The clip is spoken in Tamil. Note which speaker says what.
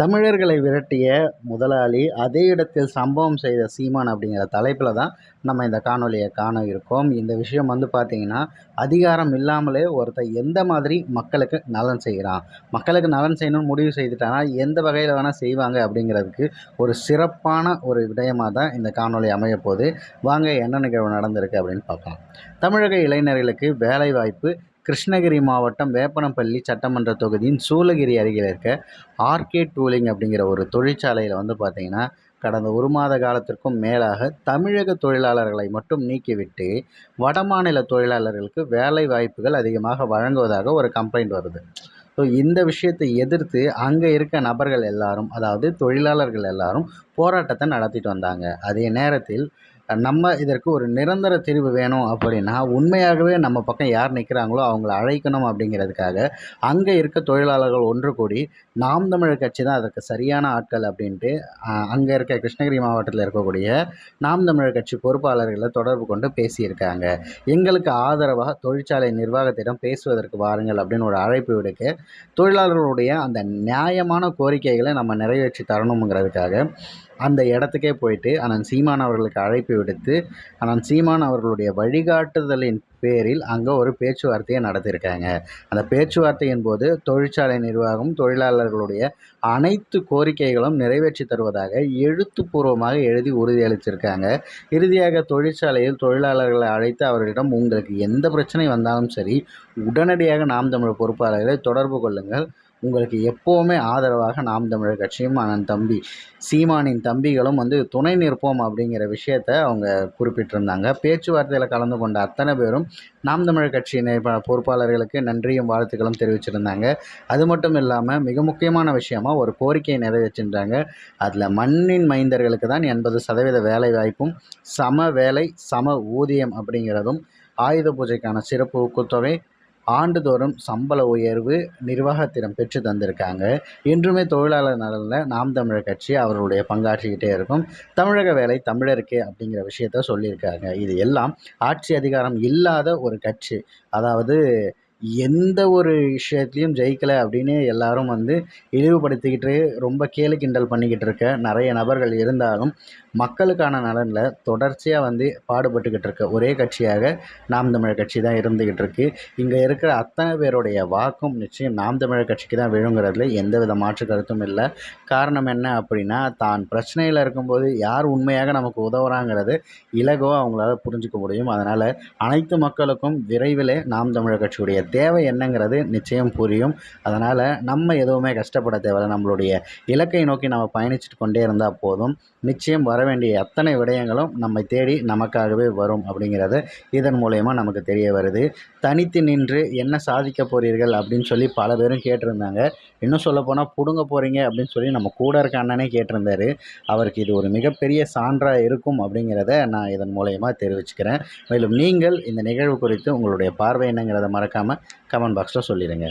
Speaker 1: தமிழர்களை விரட்டிய முதலாளி அதே இடத்தில் சம்பவம் செய்த சீமான் அப்படிங்கிற தலைப்பில் தான் நம்ம இந்த காணொலியை காண இருக்கோம். இந்த விஷயம் வந்து பார்த்திங்கன்னா அதிகாரம் இல்லாமலே ஒருத்தர் எந்த மாதிரி மக்களுக்கு நலன் செய்கிறான் மக்களுக்கு நலன் செய்யணும்னு முடிவு செய்துட்டானா? எந்த வகையில் வேணால் செய்வாங்க அப்படிங்கிறதுக்கு ஒரு சிறப்பான ஒரு விடயமாக தான் இந்த காணொலி அமைய போது வாங்க என்ன நிகழ்வு நடந்திருக்கு அப்படின்னு பார்க்கலாம். தமிழக இளைஞர்களுக்கு வேலைவாய்ப்பு கிருஷ்ணகிரி மாவட்டம் வேப்பனப்பள்ளி சட்டமன்ற தொகுதியின் சூளகிரி அருகில் இருக்க ஆர்கே டூலிங் அப்படிங்கிற ஒரு தொழிற்சாலையில் வந்து பார்த்திங்கன்னா கடந்த ஒரு மாத காலத்திற்கும் மேலாக தமிழக தொழிலாளர்களை மட்டும் நீக்கிவிட்டு வடமாநில தொழிலாளர்களுக்கு வேலை வாய்ப்புகள் அதிகமாக வழங்குவதாக ஒரு கம்ப்ளைண்ட் வருது. ஸோ இந்த விஷயத்தை எதிர்த்து அங்கே இருக்க நபர்கள் எல்லாரும் அதாவது தொழிலாளர்கள் எல்லாரும் போராட்டத்தை நடத்திட்டு வந்தாங்க. அதே நேரத்தில் நம்ம இதற்கு ஒரு நிரந்தர தீர்வு வேணும் அப்படின்னா உண்மையாகவே நம்ம பக்கம் யார் நிற்கிறாங்களோ அவங்கள அழைக்கணும் அப்படிங்கிறதுக்காக அங்கே இருக்க தொழிலாளர்கள் ஒன்று கூடி நாம் தமிழர் கட்சி தான் அதற்கு சரியான ஆட்கள் அப்படின்ட்டு அங்கே இருக்க கிருஷ்ணகிரி மாவட்டத்தில் இருக்கக்கூடிய நாம் தமிழர் கட்சி பொறுப்பாளர்களை தொடர்பு கொண்டு பேசியிருக்காங்க. எங்களுக்கு ஆதரவாக தொழிற்சாலை நிர்வாகத்திடம் பேசுவதற்கு வாருங்கள் அப்படின்னு ஒரு அழைப்பு விடுக்க தொழிலாளர்களுடைய அந்த நியாயமான கோரிக்கைகளை நம்ம நிறைவேற்றி தரணுங்கிறதுக்காக அந்த இடத்துக்கே போயிட்டு அண்ணன் சீமான் அவர்களுக்கு அழைப்பு விடுத்து ஆனால் சீமான் அவர்களுடைய வழிகாட்டுதலின் பேரில் அங்கே ஒரு பேச்சுவார்த்தையை நடத்தியிருக்காங்க. அந்த பேச்சுவார்த்தையின் போது தொழிற்சாலை நிர்வாகம் தொழிலாளர்களுடைய அனைத்து கோரிக்கைகளும் நிறைவேற்றி தருவதாக எழுத்துப்பூர்வமாக எழுதி உறுதியளித்திருக்காங்க இறுதியாக தொழிற்சாலையில் தொழிலாளர்களை அழைத்து அவர்களிடம் உங்களுக்கு எந்த பிரச்சனை வந்தாலும் சரி உடனடியாக நாம் தமிழ் பொறுப்பாளர்களை தொடர்பு கொள்ளுங்கள். உங்களுக்கு எப்போவுமே ஆதரவாக நாம் தமிழர் கட்சியும் அண்ணன் தம்பி சீமானின் தம்பிகளும் வந்து துணை நிற்போம் அப்படிங்கிற விஷயத்த அவங்க குறிப்பிட்டிருந்தாங்க. பேச்சுவார்த்தையில் கலந்து கொண்ட அத்தனை பேரும் நாம் தமிழர் கட்சியின் பொறுப்பாளர்களுக்கு நன்றியும் வாழ்த்துக்களும் தெரிவிச்சிருந்தாங்க. அது மட்டும் இல்லாமல் மிக முக்கியமான விஷயமா ஒரு கோரிக்கையை நிறைவேற்றிருந்தாங்க. அதில் மண்ணின் மைந்தர்களுக்கு தான் எண்பது சதவீத வேலை வாய்ப்பும் சம வேலை சம ஊதியம் அப்படிங்கிறதும் ஆயுத பூஜைக்கான சிறப்பு ஊக்கத்தொகை ஆண்டுதோறும் சம்பள உயர்வு நிர்வாகத்திடம் பெற்று தந்திருக்காங்க. இன்றுமே தொழிலாளர் நலனில் நாம் தமிழர் கட்சி அவர்களுடைய பங்காற்றிக்கிட்டே இருக்கும். தமிழக வேலை தமிழருக்கே அப்படிங்கிற விஷயத்த சொல்லியிருக்காங்க. இது எல்லாம் ஆட்சி அதிகாரம் இல்லாத ஒரு கட்சி. அதாவது எந்த ஒரு விஷயத்துலையும் ஜெயிக்கலை அப்படின்னு எல்லாரும் வந்து இழிவுபடுத்திக்கிட்டு ரொம்ப கேலி கிண்டல் பண்ணிக்கிட்டு இருக்க நிறைய நபர்கள் இருந்தாலும் மக்களுக்கான நலனில் தொடர்ச்சியாக வந்து பாடுபட்டுக்கிட்டு இருக்க. ஒரே கட்சியாக நாம் தமிழர் கட்சி தான் இருந்துக்கிட்டு இருக்கு. இங்கே இருக்கிற அத்தனை பேருடைய வாக்கும் நிச்சயம் நாம் தமிழர் கட்சிக்கு தான் விழுங்குறதுல எந்த வித மாற்று கருத்தும் இல்லை. காரணம் என்ன அப்படின்னா தான் பிரச்சனையில் இருக்கும்போது யார் உண்மையாக நமக்கு உதவுறாங்கிறது இலகுவாக அவங்களால புரிஞ்சுக்க முடியும். அதனால் அனைத்து மக்களுக்கும் விரைவில் நாம் தமிழர் கட்சியுடைய தேவை என்னங்கிறது நிச்சயம் புரியும். அதனால் நம்ம எதுவுமே கஷ்டப்பட தேவையில்லை. நம்மளுடைய இலக்கை நோக்கி நம்ம பயணிச்சுட்டு கொண்டே இருந்தால் போதும். நிச்சயம் வர வேண்டிய அத்தனை விடயங்களும் நம்மை தேடி நமக்காகவே வரும் அப்படிங்கிறது இதன் மூலயமா நமக்கு தெரிய வருது. தனித்து நின்று என்ன சாதிக்க போகிறீர்கள் அப்படின்னு சொல்லி பல பேரும் கேட்டிருந்தாங்க. இன்னும் சொல்லப்போனால் பிடுங்க போகிறீங்க அப்படின்னு சொல்லி நம்ம கூட இருக்க அண்ணனே கேட்டிருந்தாரு. அவருக்கு இது ஒரு மிகப்பெரிய சான்றாக இருக்கும் அப்படிங்கிறத நான் இதன் மூலயமா தெரிவிச்சுக்கிறேன். மேலும் நீங்கள் இந்த நிகழ்வு குறித்து உங்களுடைய பார்வை என்னங்கிறத மறக்காமல் கமெண்ட் பாக்ஸில் சொல்லிடுங்க.